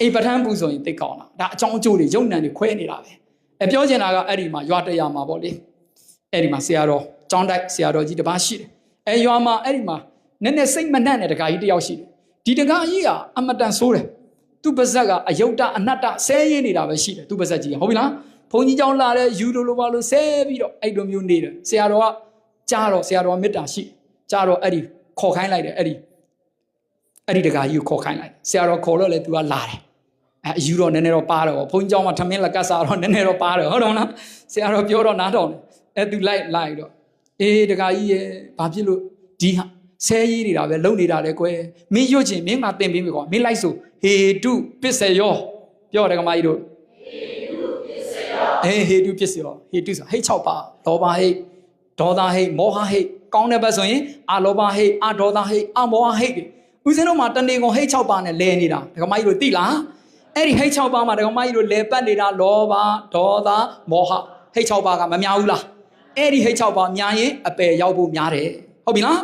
အိမ်ပဋ္ဌာန်းပူဆိုရင်သိကောင်းလားဒါအကြောင်းအကျိုးတွေယုံနံတွေခွဲနေတာပဲအပြောချင်တာကအဲ့ဒီမှာရွာတရမှာပေါ့လေအဲ့ဒီမှာဆရာတော်ကျောင်းတိုက်ဆရာတော်ကြီးတစ်ပါးရှိတယ်အဲရွာမှာအဲ့ဒီမှာနည်းနည်းစိတ်မနှံ့တဲ့တခါကြီးတစ်ယောက်ရှိတယ်ဒီတခါကြီးကအမတန်ဆိုးတယ်သူ့ပါဇက်ကအယုတ်တအနတ္တဆဲရင်းနေတာပဲရှိတယ်သူ့ပါဇက်ကြီးကဟုတ်ပြီလားဘုန်းကြီးကျောင်းလာတဲ့ယူလိုလိုပါလို့ဆဲပြီးတော့အဲ့လိုမျိုးနေတယ်ဆရာတော်ကကြားတော့ဆရာတော်ကမေတ္တာရှိကြားတော့အဲ့ဒီခေါ်ခိုင်းလိုက်တယ်အဲ့ဒီ အဲ့ဒီတကာကြီးကိုခေါ်ခိုင်းလိုက်ဆရာတော်ခေါ်တော့လေသူကလာတယ်အဲအယူတော့နည်းနည်းတော့ပါတော့ဘုန်းကြီးကျောင်းမှာထမင်းလက်ကစားတော့နည်းနည်းတော့ပါတော့ဟုတ်တော့လားဆရာတော်ပြောတော့နားတော်တယ်အဲသူလိုက်လိုက်တော့အေးတကာကြီးရဲ့ဘာဖြစ်လို့ဒီဟာဆဲရေးနေတာပဲလုံနေတာလေကွယ်မင်းရွတ်ချင်မင်းငါတင်ပေးမယ်ကွာမင်းလိုက်ဆိုဟေတုပစ္စယောပြောတယ်ကမကြီးတို့အေးဟေတုပစ္စယောဟေတုဆိုဟိတ်6ပါလောဘဟိတ်ဒေါသဟိတ်မောဟဟိတ်ကောင်းတဲ့ဘက်ဆိုရင်အလောဘဟိတ်အဒေါသဟိတ်အမောဟဟိတ် ဦးဇင်းတို့မှာတဏီကုံဟိတ်6ပါနဲ့လဲနေတာဒကမကြီးတို့သိလားအဲ့ဒီဟိတ်6ပါမှာဒကမကြီးတို့လဲပတ်နေတာလောဘဒေါသမောဟဟိတ်6ပါကမများဘူးလားအဲ့ဒီဟိတ်6ပါများရင်အပယ်ရောက်ဖို့များတယ်ဟုတ်ပြီလား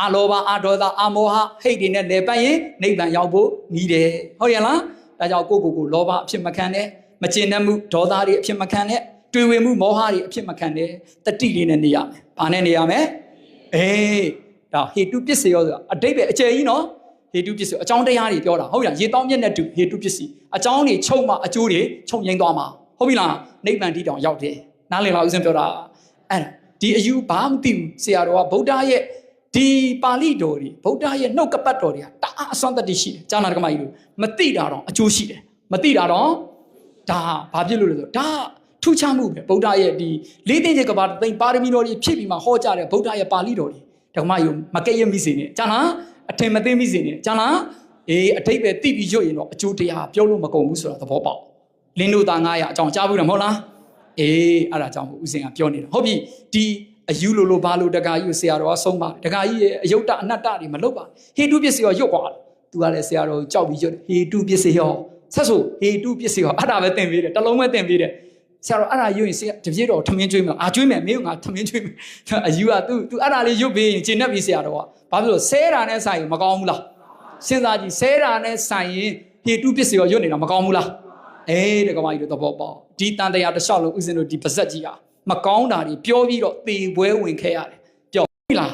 အာလောဘအာဒေါသအာမောဟဟိတ်တွေနဲ့လဲပတ်ရင်နိဗ္ဗာန်ရောက်ဖို့နီးတယ်ဟုတ်ရဲ့လားဒါကြောင့်ကိုယ့်ကိုယ်ကိုလောဘအဖြစ်မခံနဲ့မကျင်တတ်မှုဒေါသတွေအဖြစ်မခံနဲ့တွေ့ဝေမှုမောဟတွေအဖြစ်မခံနဲ့တတိလေးနဲ့နေရမယ်။ဘာနဲ့နေရမလဲ။အေး ဒါဟေတုပစ္စယောဆိုတာအတိတ်ပဲအကျယ်ကြီးနော်ဟေတုပစ္စယောအကြောင်းတရားတွေပြောတာဟုတ်လားရေတောင်းမြက်နဲ့တူဟေတုပစ္စည်းအကြောင်းတွေချုပ်မှအကျိုးတွေချုပ်ငိမ့်သွားမှာဟုတ်ပြီလားနိဗ္ဗာန်တိတောင်ရောက်တယ်နားလည်လားဦးဇင်းပြောတာအဲ့ဒါဒီအယူဘာမှမသိဘူးဆရာတော်ကဗုဒ္ဓရဲ့ဒီပါဠိတော်တွေဗုဒ္ဓရဲ့နှုတ်ကပတ်တော်တွေကတအားအစွမ်းတတ္တိရှိတယ်။ကျမ်းနာဓမ္မကြီးတို့မသိတာတော့အကျိုးရှိတယ်။မသိတာတော့ဒါဘာဖြစ်လို့လဲဆိုတော့ဒါထူးခြားမှုပဲဗုဒ္ဓရဲ့ဒီလေးသိန်းရဲ့ကဘာသိန်းပါရမီတော်တွေဖြစ်ပြီးမှဟောကြားတဲ့ဗုဒ္ဓရဲ့ပါဠိတော်တွေ ဓမ္မယုံမကဲ့ရဲ့မိစေနဲ့ကျမ်းနာအထင်မသိမိစေနဲ့ကျမ်းနာအေးအထိတ်ပဲတိပြီးရွတ်ရင်တော့အကျိုးတရားပြောလို့မကုန်ဘူးဆိုတာသဘောပေါက်လင်းတို့သား900အကြောင်းကြားဘူးတယ်မဟုတ်လားအေးအဲ့ဒါကြောင့်ဦးစင်ကပြောနေတာဟုတ်ပြီဒီအယူလိုလိုဘာလို့တကာကြီးကိုဆရာတော်ကဆုံးပါတကာကြီးရဲ့အယုတ်တအနတ္တတွေမလုပ်ပါဟေတုပစ္စည်းရောရွတ်သွားတယ်သူကလည်းဆရာတော်ကိုကြောက်ပြီးရွတ်တယ်ဟေတုပစ္စည်းရောဆက်ဆိုဟေတုပစ္စည်းရောအဲ့ဒါပဲသင်ပေးတယ်တစ်လုံးပဲသင်ပေးတယ် ဆရာတော်အဲ့ဒါရွတ်ရင်ဆရာတပြည့်တော်ထမင်းကျွေးမယ်အာကျွေးမယ်မင်းကငါထမင်းကျွေးမယ်အယူက तू तू အဲ့ဒါလေးရွတ်ပြီးရင်ဂျင်းနဲ့ပြီးဆရာတော်ကဘာဖြစ်လို့ဆဲတာနဲ့ဆိုင်ရင်မကောင်းဘူးလားစဉ်းစားကြည့်ဆဲတာနဲ့ဆိုင်ရင်ဟေတုပစ္စည်းရောရွတ်နေတာမကောင်းဘူးလားအေးတကမာကြီးတို့သဘောပေါက်ဒီတန်တရားတစ်လျှောက်လို့ဦးဇင်းတို့ဒီပါဇက်ကြီးဟာမကောင်းတာတွေပြောပြီးတော့သေပွဲဝင်ခဲ့ရတယ်ကြောက်ပြီလား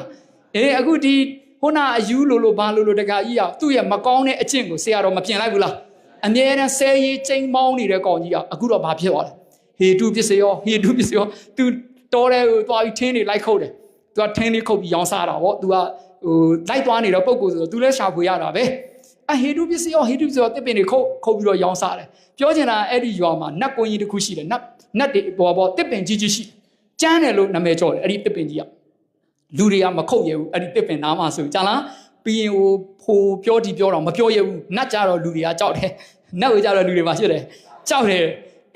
အေးအခုဒီခုနအယူလိုလိုဘာလိုလိုတကကြီးဟာသူ့ရဲ့မကောင်းတဲ့အကျင့်ကိုဆရာတော်မပြင်လိုက်ဘူးလားအမြဲတမ်းဆဲရေးချိန်ပေါင်းနေတဲ့ကောင်ကြီးဟာအခုတော့ဘာဖြစ်သွားလဲ ဟေတုပစ္စည်းရောဟေတုပစ္စည်းရော तू တော်တဲ့ကိုသွားပြီးထင်းနေလိုက်ခုတ်တယ် तू ကထင်းလေးခုတ်ပြီးရောင်းစားတာဗော तू ကဟိုလိုက်သွားနေတဲ့ပုံကိုယ်ဆိုတော့ तू လည်းရှာဖွေရတာပဲအဟေတုပစ္စည်းရောဟေတုပစ္စည်းရောတစ်ပင်တွေခုတ်ခုတ်ပြီးတော့ရောင်းစားတယ်ပြောချင်တာအဲ့ဒီရွာမှာနတ်ကွင်းကြီးတစ်ခုရှိတယ်နတ်နတ်တွေဘောဘောတစ်ပင်ကြီးကြီးရှိကျန်းတယ်လို့နာမည်ကျော်တယ်အဲ့ဒီတစ်ပင်ကြီးကလူတွေကမခုတ်ရဘူးအဲ့ဒီတစ်ပင်နားမှာဆိုကြာလားပြီးရင်ဟိုဖိုပြောဒီပြောတော့မပြောရဘူးနတ်ကြတော့လူတွေကကြောက်တယ်နတ်ဝေကြတော့လူတွေမှာရှိတယ်ကြောက်တယ်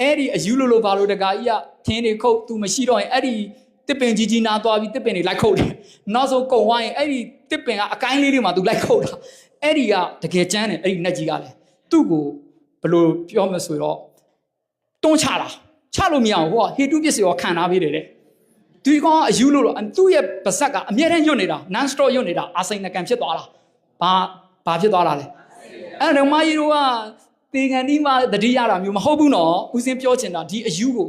အဲ့ဒီအယူလိုလိုဘာလို့တကာကြီးကထင်းတွေခုတ်သူမရှိတော့ရင်အဲ့ဒီတစ်ပင်ကြီးကြီးနားသွားပြီးတစ်ပင်တွေလိုက်ခုတ်တယ်နောက်ဆုံးကုံဝိုင်းရင်အဲ့ဒီတစ်ပင်ကအကိုင်းလေးတွေမှာသူလိုက်ခုတ်တာအဲ့ဒီကတကယ်ကျန်းတယ်အဲ့ဒီနတ်ကြီးကလည်းသူ့ကိုဘယ်လိုပြောမလဲဆိုတော့တွန်းချတာချလို့မရအောင်ဟိုကဟေတုပစ္စည်းရောခံထားပေးတယ်တဲ့ဒီကောင်ကအယူလို့လို့သူ့ရဲ့ပါဇက်ကအမြဲတမ်းညွတ်နေတာ non stop ညွတ်နေတာအာစိန်နကံဖြစ်သွားတာဘာဘာဖြစ်သွားတာလဲအဲ့တော့မကြီးတို့က တေကန်ဒီမှာတတိရတာမျိုးမဟုတ်ဘူးနော်ဦးစင်းပြောချင်တာဒီအယူကို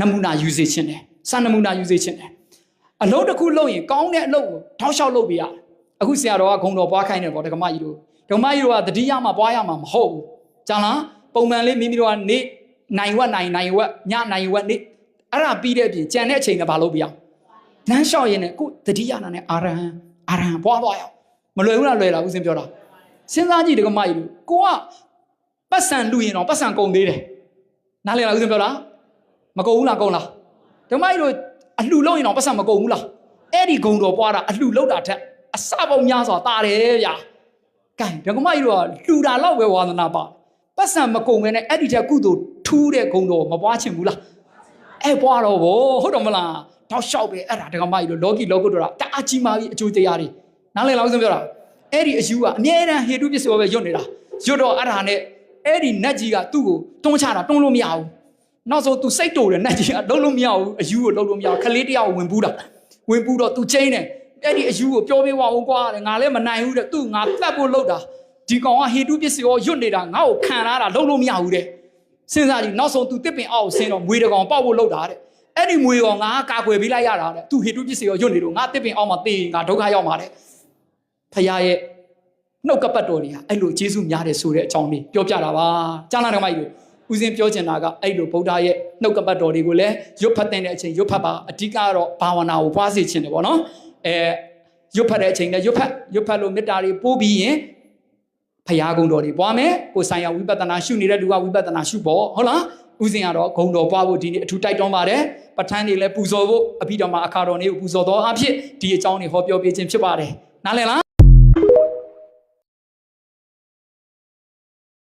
နမူနာယူစေချင်တယ်စံနမူနာယူစေချင်တယ်အလုပ်တစ်ခုလုပ်ရင်ကောင်းတဲ့အလုပ်ကိုထောက်လျှောက်လုပ်ပြရတယ်အခုဆရာတော်ကဂုံတော်ပွားခိုင်းတယ်ပေါ့ဒကမကြီးတို့ဒကမကြီးတို့ကတတိယမှာပွားရမှာမဟုတ်ဘူးကြာလားပုံမှန်လေးမိမိတို့ကနေနိုင်ဝက်နိုင်နိုင်ဝက်ညနိုင်ဝက်နေအဲ့ဒါပြီးတဲ့အပြင်ကြံတဲ့အချိန်ကဘာလုပ်ပြအောင်လမ်းလျှောက်ရင်လည်းကိုတတိယနာနဲ့အာရဟံအာရဟံပွားပွားရအောင်မလွယ်ဘူးလားလွယ်လားဦးစင်းပြောတာ စဉ်းစားကြည့်ဒကမကြီးတို့ကိုကပတ်စံလူရင်တော့ပတ်စံကုန်သေးတယ်နားလည်လားဦးစင်းပြောတာမကုန်ဘူးလားကုန်လားဒကမကြီးတို့အလှလုံးရင်တော့ပတ်စံမကုန်ဘူးလားအဲ့ဒီဂုံတော်ပွားတာအလှလုံးတာထက်အစပေါင်းများစွာတာတယ်ဗျာကဲဒကမကြီးတို့ကလှူတာတော့ပဲဝါသနာပါပတ်စံမကုန်ပဲနဲ့အဲ့ဒီထက်ကုသိုလ်ထူးတဲ့ဂုံတော်မပွားချင်ဘူးလားအဲ့ပွားတော့ဗောဟုတ်တော့မလားတောက်လျှောက်ပဲအဲ့ဒါဒကမကြီးတို့လောကီလောကုတ္တရာတအားကြီးမားပြီးအကျိုးတရားတွေနားလည်လားဦးစင်းပြောတာ အဲ့ဒီအယူကအမြဲတမ်းဟေတုပစ္စယောပဲယွတ်နေတာယွတ်တော့အဲ့ဒါနဲ့အဲ့ဒီနတ်ကြီးကသူ့ကိုတွန်းချတာတွန်းလို့မရဘူးနောက်ဆုံးသူစိတ်တူတယ်နတ်ကြီးကလုံးလို့မရဘူးအယူကိုလုံးလို့မရဘူးခလေးတယောက်ဝင်ပူးတာဝင်ပူးတော့သူချင်းတယ်အဲ့ဒီအယူကိုပြောပေးဝအောင်ကွာတယ်ငါလည်းမနိုင်ဘူးတဲ့သူ့ငါတတ်ဖို့လုပ်တာဒီကောင်ကဟေတုပစ္စယောယွတ်နေတာငါ့ကိုခံရတာလုံးလို့မရဘူးတဲ့စဉ်းစားကြည့်နောက်ဆုံးသူတစ်ပင်အောက်ကိုဆင်းတော့မွေတကောင်ပေါက်ဖို့လုပ်တာတဲ့အဲ့ဒီမွေကောင်ငါကကာကွယ်ပေးလိုက်ရတာတဲ့သူဟေတုပစ္စယောယွတ်နေတော့ငါတစ်ပင်အောက်မှာတေးငါဒုက္ခရောက်မှာတဲ့ ဖခင်ရဲ့နှုတ်ကပတ်တော်တွေဟာအဲ့လိုဂျေစုများတယ်ဆိုတဲ့အကြောင်းလေးပြောပြတာပါကြားလာတယ်မိုက်တို့ဦးစင်းပြောချင်တာကအဲ့လိုဗုဒ္ဓရဲ့နှုတ်ကပတ်တော်တွေကိုလည်းရွတ်ဖတ်တဲ့အချိန်ရွတ်ဖတ်ပါအဓိကကတော့ဘာဝနာကိုပွားစေခြင်းတယ်ပေါ့နော်အဲရွတ်ဖတ်တဲ့အချိန်လည်းရွတ်ဖတ်ရွတ်ဖတ်လို့မေတ္တာတွေပို့ပြီးရင်ဖရာဂုံတော်တွေပွားမယ်ကိုယ်ဆိုင်ရာဝိပဿနာရှုနေတဲ့လူကဝိပဿနာရှုပေါ့ဟုတ်လားဦးစင်းကတော့ဂုံတော်ပွားဖို့ဒီနေ့အထူးတိုက်တွန်းပါတယ်ပဋ္ဌာန်းတွေလည်းပူဇော်ဖို့အပြီးတော့မှအခါတော်လေးကိုပူဇော်တော်အဖြစ်ဒီအကြောင်းတွေဟောပြောပေးခြင်းဖြစ်ပါတယ်နားလည်လား